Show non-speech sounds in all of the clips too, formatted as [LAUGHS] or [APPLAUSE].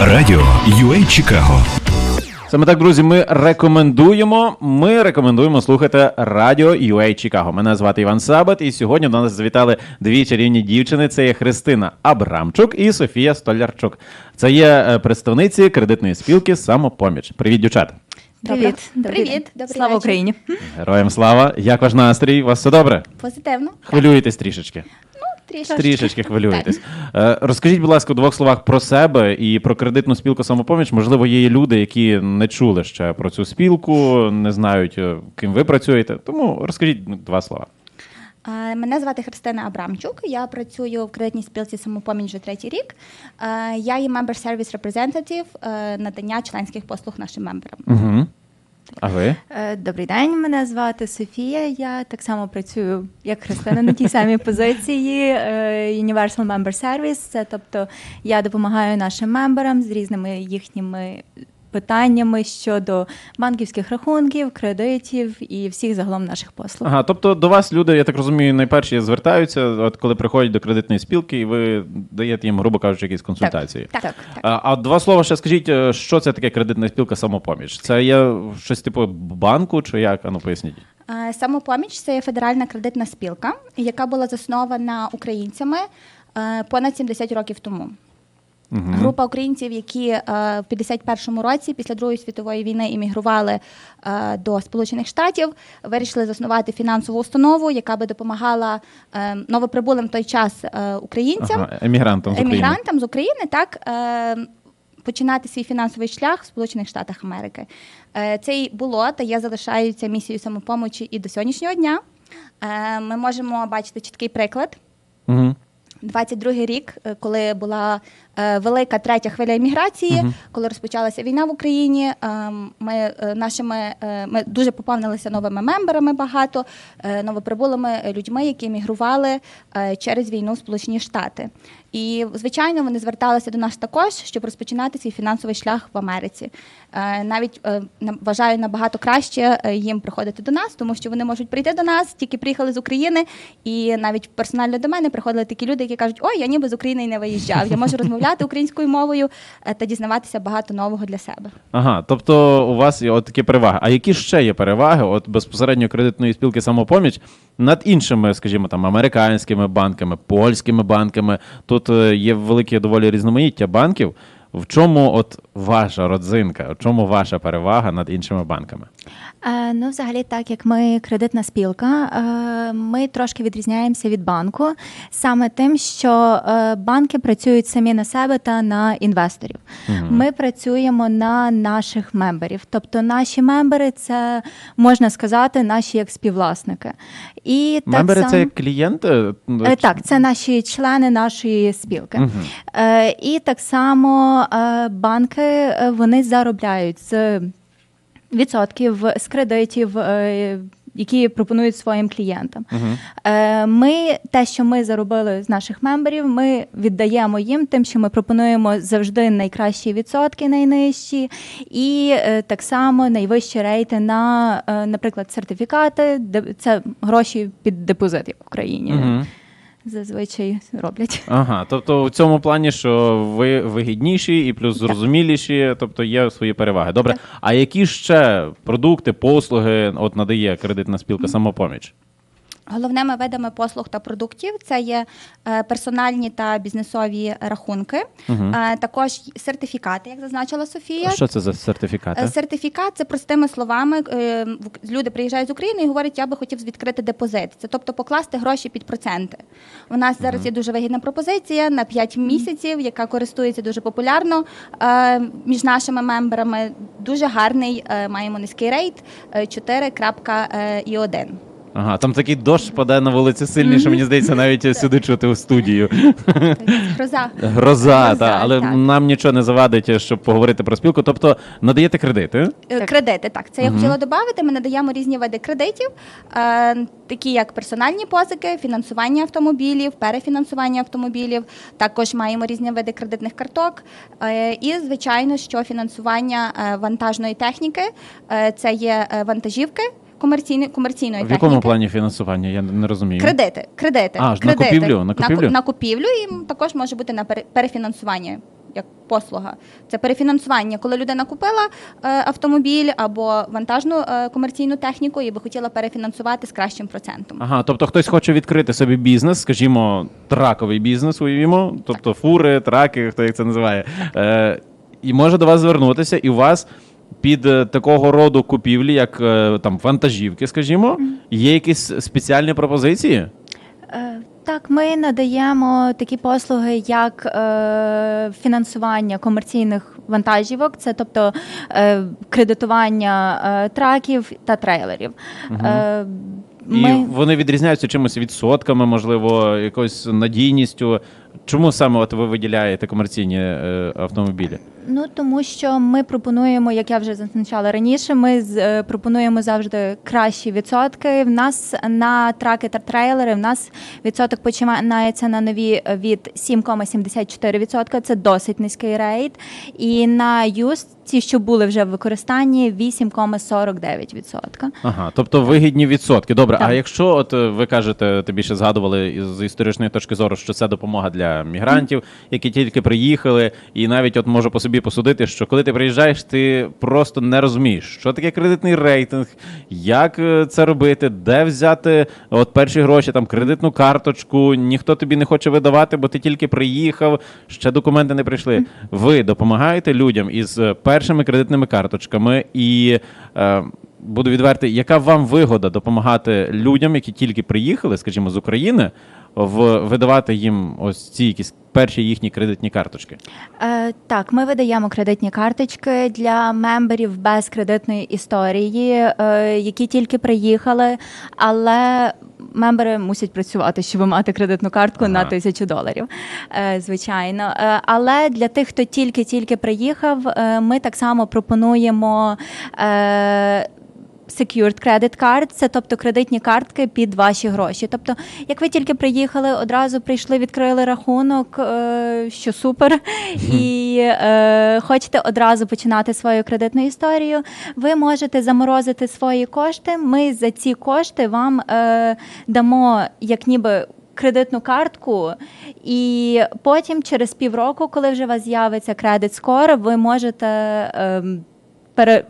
Радіо UA Чикаго. Саме так, друзі, ми рекомендуємо. Ми рекомендуємо слухати радіо UA Чикаго. Мене звати Іван Сабат, і сьогодні до нас завітали дві чарівні дівчини. Це є Христина Абрамчук і Софія Столярчук. Це є е, представниці кредитної спілки Самопоміч. Привіт, дівчата. Привіт. Привіт. Добрий Слава вечір. Україні. Героям слава! Як ваш настрій? У вас все добре? Позитивно. Хвилюєтесь трішечки. Трішки. Трішечки хвилюєтесь. Е, Розкажіть, будь ласка, у двох словах про себе і про кредитну спілку самопоміч. Можливо, є люди, які не чули ще про цю спілку, не знають, е, ким ви працюєте. Тому розкажіть ну, два слова. Е, Мене звати Христина Абрамчук. Я працюю в кредитній спілці самопоміч вже третій рік. Е, Я є member service representative е, надання членських послуг нашим мемберам. Угу. А ви? Е, Добрий день, мене звати Софія. Я так само працюю як Христина на тій самій позиції е, Universal Member Service. Це тобто я допомагаю нашим мемберам з різними їхніми питаннями щодо банківських рахунків, кредитів і всіх загалом наших послуг. Ага, тобто до вас люди, я так розумію, найперші звертаються, от коли приходять до кредитної спілки, і ви даєте їм, грубо кажучи, якісь консультації. Так, Так. А, а два слова ще скажіть, е, що це таке кредитна спілка самопоміч? Це є щось типу банку, чи як? Ану, поясніть. Е, Самопоміч це є федеральна кредитна спілка, яка була заснована українцями е, понад 70 років тому. Угу. Група українців, які е, в 51-му році після Другої світової війни іммігрували е, до Сполучених Штатів, вирішили заснувати фінансову установу, яка би допомагала е, новоприбулим в той час е, українцям, Ага, емігрантам з України. емігрантам з України, так. Е, Починати свій фінансовий шлях в Сполучених Штатах Америки. Е, Це й було та є залишається місією самопомочі і до сьогоднішнього дня. Е, Ми можемо бачити чіткий приклад. Угу. 22-й рік, коли була велика третя хвиля імміграції, коли розпочалася війна в Україні, е, ми е, нашими е, ми дуже поповнилися новими мемберами багато, е, новоприбулими людьми, які емігрували е, через війну в Сполучені Штати. І звичайно, вони зверталися до нас також, щоб розпочинати свій фінансовий шлях в Америці. Е, Навіть е, вважаю набагато краще е, їм приходити до нас, тому що вони можуть прийти до нас, тільки приїхали з України, і навіть персонально до мене приходили такі люди, які кажуть, ой, я ніби з України і не виїжджав. Я можу розмовляти [LAUGHS] українською мовою е, та дізнаватися багато нового для себе. Ага, тобто у вас є такі переваги. А які ще є переваги от безпосередньо кредитної спілки самопоміч над іншими, скажімо, там американськими банками, польськими банками? Тут е, є велике доволі різноманіття банків. В чому от ваша родзинка? Чому ваша перевага над іншими банками? Е, Ну, взагалі, так як ми кредитна спілка, е, ми трошки відрізняємося від банку саме тим, що е, банки працюють самі на себе та на інвесторів. Ми працюємо на наших мемберів. Тобто наші мембери це можна сказати, наші як співвласники. І так Мембери само... це як клієнти? Е, Так, це наші члени нашої спілки. Е, і так само е, банки вони заробляють з відсотків, з кредитів. е, які пропонують своїм клієнтам. Е, Ми те, що ми заробили з наших мемберів, ми віддаємо їм тим, що ми пропонуємо завжди найкращі відсотки, найнижчі, і е, так само найвищі рейти на, е, наприклад, сертифікати. Це гроші під депозит, як в Україні Мгм. Зазвичай роблять. Ага, тобто в цьому плані, що ви вигідніші і плюс зрозуміліші, тобто є свої переваги. Добре, а які ще продукти, послуги от надає кредитна спілка самопоміч? Головними видами послуг та продуктів це є е, персональні та бізнесові рахунки, е, також сертифікати, як зазначила Софія. А Що це за сертифікати? Е, Сертифікат це простими словами. Люди приїжджають з України і говорять, я би хотів відкрити депозит. Це тобто покласти гроші під проценти. У нас зараз є дуже вигідна пропозиція на 5 місяців, яка користується дуже популярно між нашими мемберами. Дуже гарний, маємо низький рейт е, 4.1. Ага, там такий дощ паде на вулиці сильний, що мені здається, навіть сюди чути у студію. Гроза. Гроза, Гроза, та, але так. нам нічого не завадить, щоб поговорити про спілку. Тобто надаєте кредити. Е, Кредити, так, це я хотіла додати. Ми надаємо різні види кредитів, е, такі як персональні позики, фінансування автомобілів, перефінансування автомобілів. Також маємо різні види кредитних карток. Е, і, звичайно, що фінансування е, вантажної техніки е, це є е, вантажівки комерційної комерційної В якому техніки. плані фінансування? Я не розумію. Кредити, кредити, А, ж на кредити. купівлю, на купівлю? ку- на купівлю і також може бути на пере- перефінансування як послуга. Це перефінансування, коли людина купила е, автомобіль або вантажну е, комерційну техніку і би хотіла перефінансувати з кращим процентом. Ага, тобто хтось хоче відкрити собі бізнес, скажімо, траковий бізнес, уявімо, тобто фури, траки, хто як це називає. Е, і може до вас звернутися, і у вас під е, такого роду купівлі, як е, там вантажівки, скажімо, є якісь спеціальні пропозиції? Е, Так, ми надаємо такі послуги, як е, фінансування комерційних вантажівок, це тобто е, кредитування е, траків та трейлерів. Е, І вони відрізняються чимось відсотками, можливо, якоюсь надійністю. Чому саме от ви виділяєте комерційні е, автомобілі? Ну тому що ми пропонуємо, як я вже зазначала раніше, ми з- е, пропонуємо завжди кращі відсотки. В нас на траки та трейлери в нас відсоток починається на нові е, від 7,74%, Це досить низький рейт. І на юст, ті, що були вже в використанні, 8,49%. Ага, тобто вигідні відсотки. Добре, а якщо от е, ви кажете, тобі ще згадували з історичної точки зору, що це допомога для мігрантів, які тільки приїхали, і навіть от можу по собі посудити, що коли ти приїжджаєш, ти просто не розумієш, що таке кредитний рейтинг, як е, це робити, де взяти от перші гроші, там кредитну карточку, ніхто тобі не хоче видавати, бо ти тільки приїхав, ще документи не прийшли. Ви допомагаєте людям із е, першими кредитними карточками і. Е, Буду відвертий, яка вам вигода допомагати людям, які тільки приїхали, скажімо, з України, в видавати їм ось ці якісь перші їхні кредитні карточки? Е, так, ми видаємо кредитні карточки для мемберів без кредитної історії, е, які тільки приїхали, але мембери мусять працювати, щоб мати кредитну картку Ага. на тисячу доларів. Е, звичайно. Е, але для тих, хто тільки-тільки приїхав, е, ми так само пропонуємо. Е, Secured Credit Card – це тобто кредитні картки під ваші гроші. Тобто, як ви тільки приїхали, одразу прийшли, відкрили рахунок, е, що супер, і е, хочете одразу починати свою кредитну історію, ви можете заморозити свої кошти. Ми за ці кошти вам е, дамо як ніби. Кредитну картку, і потім, через півроку, коли вже у вас з'явиться кредит скоро, ви можете ем, пере,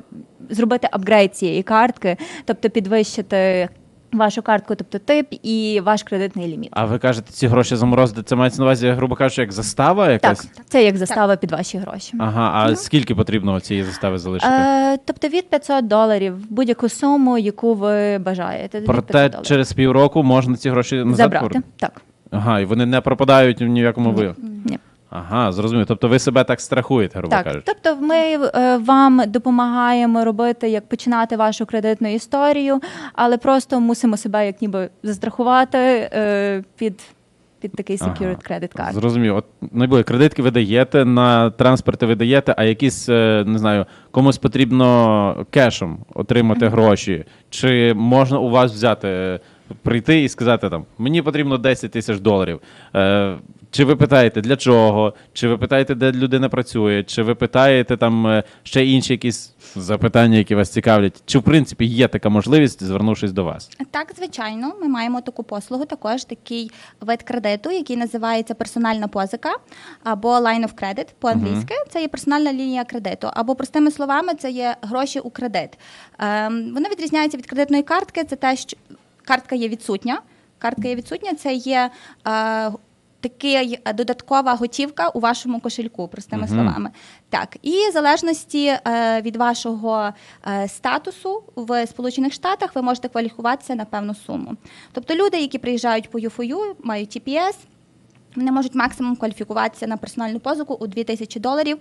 зробити апгрейд цієї картки, тобто підвищити вашу картку, тобто тип і ваш кредитний ліміт. А ви кажете, ці гроші заморозити, це мається на увазі, грубо кажучи, як застава Так, це як застава під ваші гроші. Ага, а скільки потрібно цієї застави залишити? Е, тобто від 500 доларів будь-яку суму, яку ви бажаєте. Проте через півроку можна ці гроші назад забрати. повернути? Так. Ага, і вони не пропадають ні в якому ви. Ні. Ага, зрозумів. Тобто ви себе так страхуєте, грубо Так, кажучи. тобто ми е, вам допомагаємо робити, як починати вашу кредитну історію, але просто мусимо себе як ніби застрахувати е, під, під такий Ага. secured credit card. Зрозумів. От найбули кредитки ви даєте, на транспорти ви даєте, а якісь, е, не знаю, комусь потрібно кешем отримати гроші. Чи можна у вас взяти, е, прийти і сказати там, мені потрібно 10 тисяч доларів. Е, Чи ви питаєте для чого? Чи ви питаєте, де людина працює? Чи ви питаєте там е, ще інші якісь запитання, які вас цікавлять? Чи в принципі є така можливість, звернувшись до вас? Так, звичайно, ми маємо таку послугу, також такий вид кредиту, який називається персональна позика або line of credit по-англійськи. Це є персональна лінія кредиту, або простими словами, це є гроші у кредит. Ем, вони відрізняються від кредитної картки. Це те, що картка є відсутня. Картка є відсутня, це є. Е, Такий е, додаткова готівка у вашому кошельку, простими словами. Так, і в залежності е, від вашого е, статусу в Сполучених Штатах ви можете кваліфікуватися на певну суму. Тобто люди, які приїжджають по ЮФОЮ, мають TPS, вони можуть максимум кваліфікуватися на персональну позику у 2000 доларів.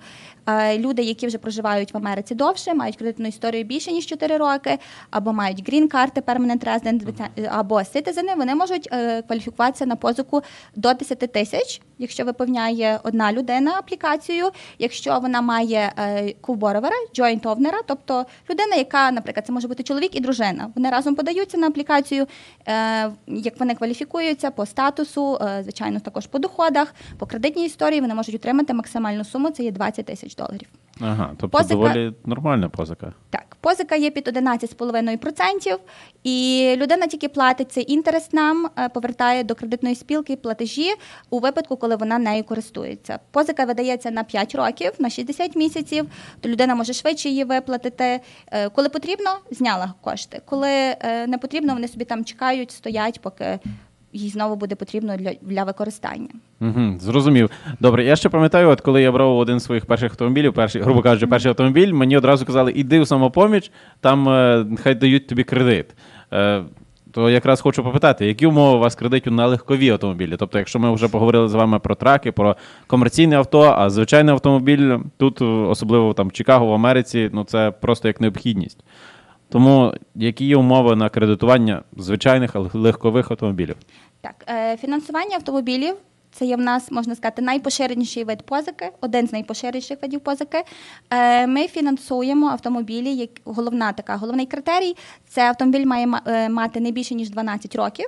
Е, Люди, які вже проживають в Америці довше, мають кредитну історію більше ніж 4 роки, або мають грін-карти, permanent resident, або ситизени, вони можуть е, кваліфікуватися на позику до 10 тисяч, якщо виповняє одна людина аплікацію, якщо вона має е, ковборовера, joint овнера, тобто людина, яка, наприклад, це може бути чоловік і дружина. Вони разом подаються на аплікацію, е, як вони кваліфікуються по статусу, е, звичайно, також по доходах, по кредитній історії вони можуть отримати максимальну суму, це є 20 тисяч доларів. Ага, тобто Позика- доволі нормальна позика. Так. Позика є під 11,5%, і людина тільки платить цей інтерес нам, е, повертає до кредитної спілки платежі у випадку, коли вона нею користується. Позика видається на 5 років, на 60 місяців, то людина може швидше її виплатити. Е, Коли потрібно, зняла кошти. Коли е, не потрібно, вони собі там чекають, стоять, поки їй знову буде потрібно для, для використання. Угу, зрозумів. Добре, я ще пам'ятаю, от коли я брав один з своїх перших автомобілів, перший, грубо кажучи, перший автомобіль, мені одразу казали, іди в самопоміч, там е, хай дають тобі кредит. Е, то якраз хочу попитати, які умови у вас кредитів на легкові автомобілі? Тобто, якщо ми вже поговорили з вами про траки, про комерційне авто, а звичайний автомобіль тут, особливо там в Чикаго, в Америці, ну це просто як необхідність. Тому які є умови на кредитування звичайних легкових автомобілів? Так, е, фінансування автомобілів. Це є в нас, можна сказати, найпоширеніший вид позики, один з найпоширеніших видів позики. Е, Ми фінансуємо автомобілі. Як головна така, головний критерій це автомобіль має е, мати не більше ніж 12 років,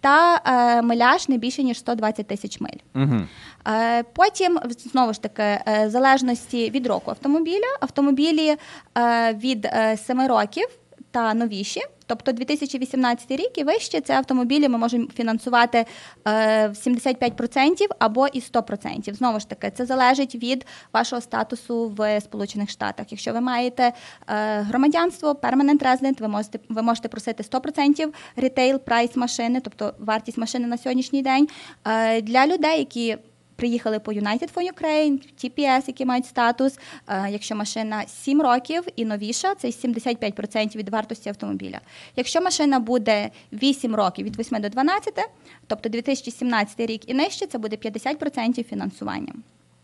та е, миляж не більше ніж 120 тисяч миль. Угу. Е, Потім, знову ж таки, е, в залежності від року автомобіля, автомобілі е, від 7 років та новіші, тобто 2018 рік і вище, це автомобілі ми можемо фінансувати е, в 75% або і 100%. Знову ж таки, це залежить від вашого статусу в Сполучених Штатах. Якщо ви маєте е, громадянство, permanent resident, ви можете, ви можете просити 100% рітейл прайс машини, тобто вартість машини на сьогоднішній день. Е, Для людей, які Приїхали по United for Ukraine, TPS, які мають статус. Е, Якщо машина 7 років і новіша, це 75% від вартості автомобіля. Якщо машина буде 8 років від 8 до 12, тобто 2017 рік і нижче, це буде 50% фінансування.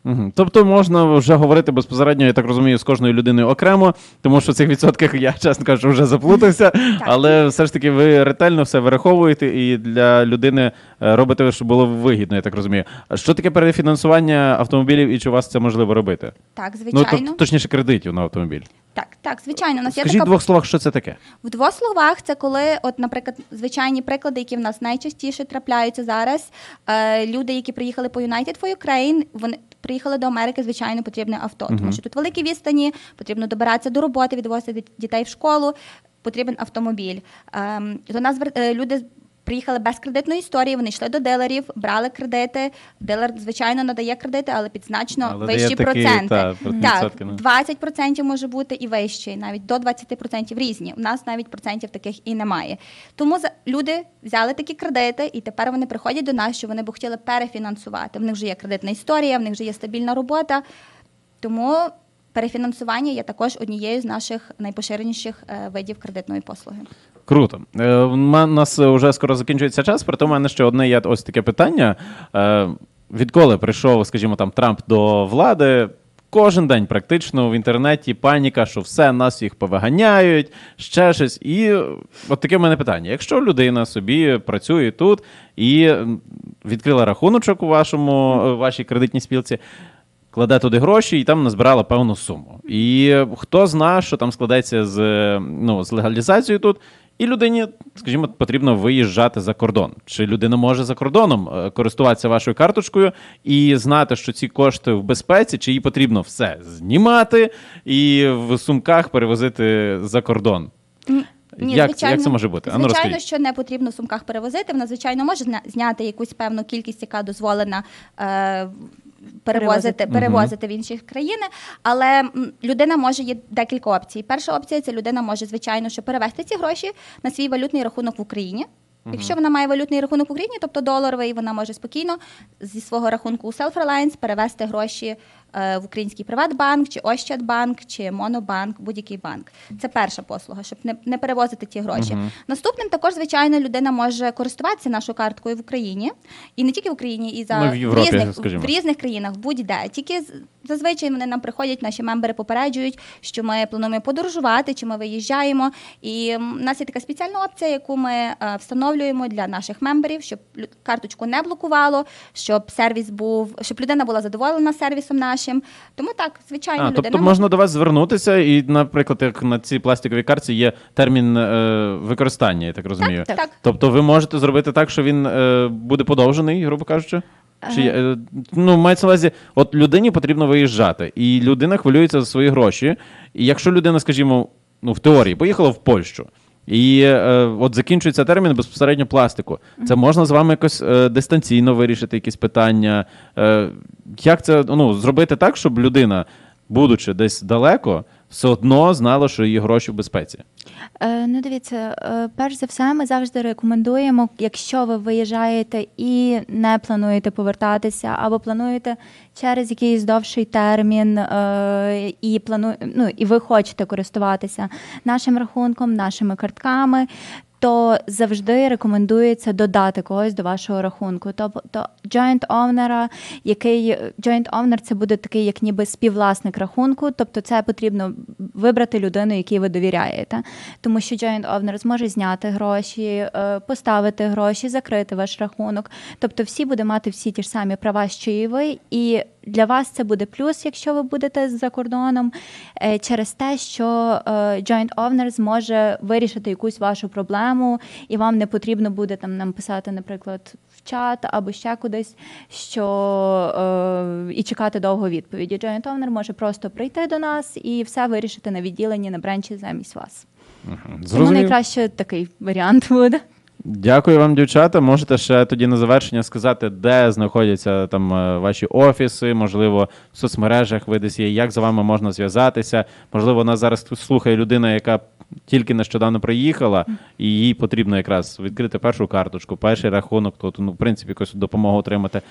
Угу. Тобто можна вже говорити безпосередньо, я так розумію, з кожною людиною окремо, тому що в цих відсотках я, чесно кажучи, вже заплутався. Але все ж таки ви ретельно все вираховуєте і для людини е, робите, щоб було вигідно, я так розумію. А що таке перефінансування автомобілів і чи у вас це можливо робити? Так, Ну, звичайно. тобто, точніше, кредитів на автомобіль. Так, так, звичайно. У нас є така в двох словах, що це таке? В двох словах, це коли, от, наприклад, звичайні приклади, які в нас найчастіше трапляються зараз. Е, люди, які приїхали по United for Ukraine, вони приїхали до Америки, звичайно, потрібне авто, тому що тут великі відстані, потрібно добиратися до роботи, відвозити дітей в школу, потрібен автомобіль. Ем, до нас е, люди. Приїхали без кредитної історії, вони йшли до дилерів, брали кредити. Дилер, звичайно, надає кредити, але під значно Але вищі такі, проценти. та, так, ну. 20% може бути і вище, навіть до 20% різні. У нас навіть процентів таких і немає. Тому люди взяли такі кредити, і тепер вони приходять до нас, що вони б хотіли перефінансувати. В них вже є кредитна історія, в них вже є стабільна робота. Тому перефінансування є також однією з наших найпоширеніших е, видів кредитної послуги. Круто. Е, У нас вже скоро закінчується час, проте у мене ще одне є ось таке питання. Е, Відколи прийшов, скажімо, там Трамп до влади, кожен день практично в інтернеті паніка, що все, нас всіх повиганяють, ще щось. І от таке в мене питання: якщо людина собі працює тут і відкрила рахуночок у вашому, е, вашій кредитній спілці, кладе туди гроші і там назбирала певну суму. І хто знає, що там складеться з, ну, з легалізацією тут, і людині, скажімо, потрібно виїжджати за кордон. Чи людина може за кордоном е, користуватися вашою карточкою і знати, що ці кошти в безпеці, чи їй потрібно все знімати і в сумках перевозити за кордон? як, як це може бути? Звичайно, розкажіть. що не потрібно в сумках перевозити. Вона, звичайно, може зняти якусь певну кількість, яка дозволена. Е, Перевозити, Перевозити. в інші країни, але людина може є декілька опцій. Перша опція це людина може, звичайно, що перевести ці гроші на свій валютний рахунок в Україні. Якщо вона має валютний рахунок в Україні, тобто доларовий, вона може спокійно зі свого рахунку у Self-Reliance перевести гроші в український Приватбанк, чи Ощадбанк, чи Монобанк, будь-який банк. Це перша послуга, щоб не, не перевозити ті гроші. Наступним також, звичайно, людина може користуватися нашою карткою в Україні, і не тільки в Україні, і за Ну, в Європі, різних, скажімо. в різних країнах, будь-де. Тільки зазвичай вони нам приходять, наші мембери попереджують, що ми плануємо подорожувати, чи ми виїжджаємо. І в нас є така спеціальна опція, яку ми е, встановлюємо для наших мемберів, щоб карточку не блокувало, щоб сервіс був, щоб людина була задоволена сервісом нашим. Тому так, звичайно, А, людина тобто можна до вас звернутися, і, наприклад, як на цій пластиковій картці є термін е, використання, я так розумію. так. Тобто ви можете зробити так, що він е, буде подовжений, грубо кажучи? Чи, е, ну, мається на увазі, от людині потрібно виїжджати, і людина хвилюється за свої гроші. І якщо людина, скажімо, ну в теорії, поїхало в Польщу. І е, от закінчується термін безпосередньо пластику. Це можна з вами якось е, дистанційно вирішити якісь питання. Е, як це ну, зробити так, щоб людина, будучи десь далеко, все одно знала, що її гроші в безпеці? Е, Ну, дивіться, е, перш за все, ми завжди рекомендуємо, якщо ви виїжджаєте і не плануєте повертатися, або плануєте через якийсь довший термін, е, і плану... ну, і ви хочете користуватися нашим рахунком, нашими картками. То завжди рекомендується додати когось до вашого рахунку. Тобто joint owner, який joint owner це буде такий, як ніби співвласник рахунку. Тобто, це потрібно вибрати людину, якій ви довіряєте. Тому що joint owner зможе зняти гроші, е, поставити гроші, закрити ваш рахунок. Тобто, всі буде мати всі ті ж самі права, що і ви, і для вас це буде плюс, якщо ви будете за кордоном, е, через те, що е, joint owner зможе вирішити якусь вашу проблему, і вам не потрібно буде там нам писати, наприклад, в чат або ще кудись, що е, і чекати довго відповіді. Joint owner може просто прийти до нас і все вирішити на відділенні на бренчі замість вас. Тому найкраще такий варіант буде. Дякую вам, дівчата. Можете ще тоді на завершення сказати, де знаходяться там е, ваші офіси, можливо, в соцмережах ви десь є, як з вами можна зв'язатися. Можливо, нас зараз слухає людина, яка тільки нещодавно приїхала, і їй потрібно якраз відкрити першу карточку, перший рахунок, то ну, в принципі, якусь допомогу отримати.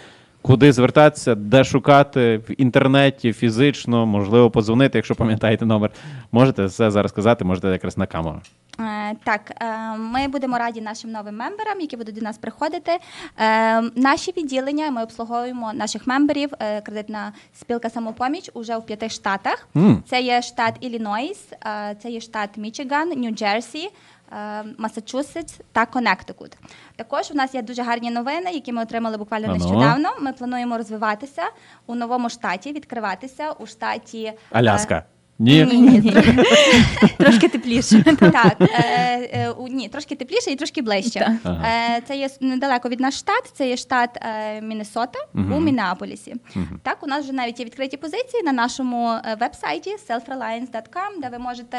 Куди звертатися, де шукати в інтернеті, фізично, можливо, подзвонити, якщо пам'ятаєте номер. Можете все зараз сказати, можете якраз на камеру. Е, Так, е, ми будемо раді нашим новим мемберам, які будуть до нас приходити. Е, Наші відділення ми обслуговуємо наших мемберів. е, Кредитна спілка самопоміч уже в п'яти штатах. М. Це є штат Іллінойс, е, це є штат Мічиган, Нью-Джерсі. Е, Масачусетс та Коннектикут. Також у нас є дуже гарні новини, які ми отримали буквально Ано. нещодавно. Ми плануємо розвиватися у новому штаті, відкриватися у штаті е, Аляска. Ні? Ні, ні, [LAUGHS] Трошки тепліше. Так, е, е, у- ні, трошки тепліше і трошки ближче. Ага. Е, це є с- недалеко від наш штат, це є штат е, Міннесота у Мінеаполісі. Так, у нас вже навіть є відкриті позиції на нашому е, веб-сайті selfreliance.com, де ви можете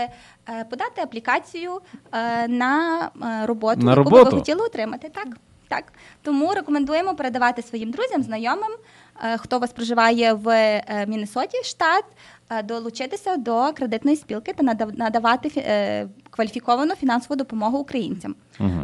е, подати аплікацію е, на е, роботу, На яку би роботу? ви хотіли отримати. Так, так. Тому рекомендуємо передавати своїм друзям, знайомим, хто у вас проживає в е, Міннесоті, штат, е, долучитися до кредитної спілки та надав- надавати фі- е, кваліфіковану фінансову допомогу українцям.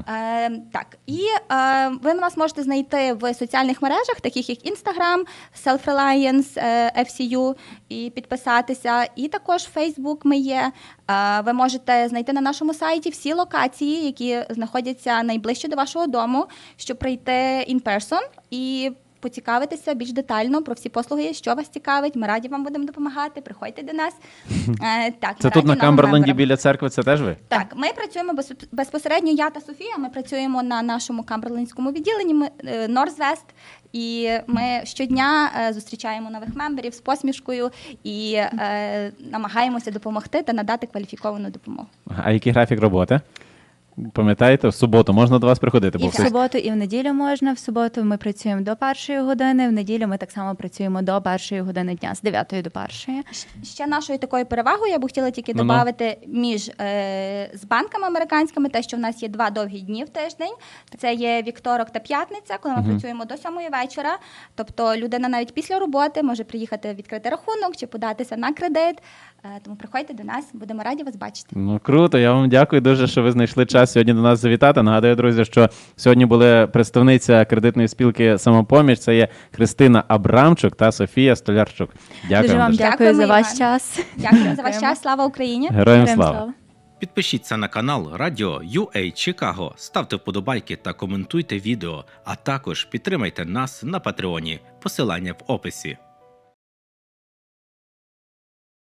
Е, так, і е, ви нас можете знайти в соціальних мережах, таких як Instagram, Self-Reliance, е, FCU, і підписатися. І також Facebook ми є. Е, ви можете знайти на нашому сайті всі локації, які знаходяться найближче до вашого дому, щоб прийти in person і поцікавитися більш детально про всі послуги, що вас цікавить. Ми раді вам будемо допомагати. Приходьте до нас. Е, так, Це тут на Камберленді біля церкви, це теж ви? Так, ми працюємо без, безпосередньо. Я та Софія. Ми працюємо на нашому камберлендському відділенні ми, Норзвест. І ми щодня е, зустрічаємо нових мемберів з посмішкою і е, намагаємося допомогти та надати кваліфіковану допомогу. А який графік роботи? Пам'ятаєте, в суботу можна до вас приходити, І бо в суботу, і в неділю можна. В суботу ми працюємо до першої години. В неділю ми так само працюємо до першої години дня, з 9 до першої. Ще нашою такою перевагою я б хотіла тільки Ну-ну. додати між е, з банками американськими, те, що в нас є два довгі дні в тиждень. Це є вівторок та п'ятниця, коли ми Мгм. працюємо до сьомої вечора. Тобто людина навіть після роботи може приїхати відкрити рахунок чи податися на кредит. Е, тому приходьте до нас, будемо раді вас бачити. Ну круто, я вам дякую дуже, що ви знайшли час сьогодні до нас завітати. Нагадую, друзі, що сьогодні були представниця кредитної спілки самопоміч. Це є Христина Абрамчук та Софія Столярчук. Дякую Дуже вам дуже. дякую за ваш Іван. час. Дякую за ваш час. Слава Україні! Героям Героям слава. Підпишіться на канал Радіо UA Чикаго, ставте вподобайки та коментуйте відео, а також підтримайте нас на Патреоні. Посилання в описі.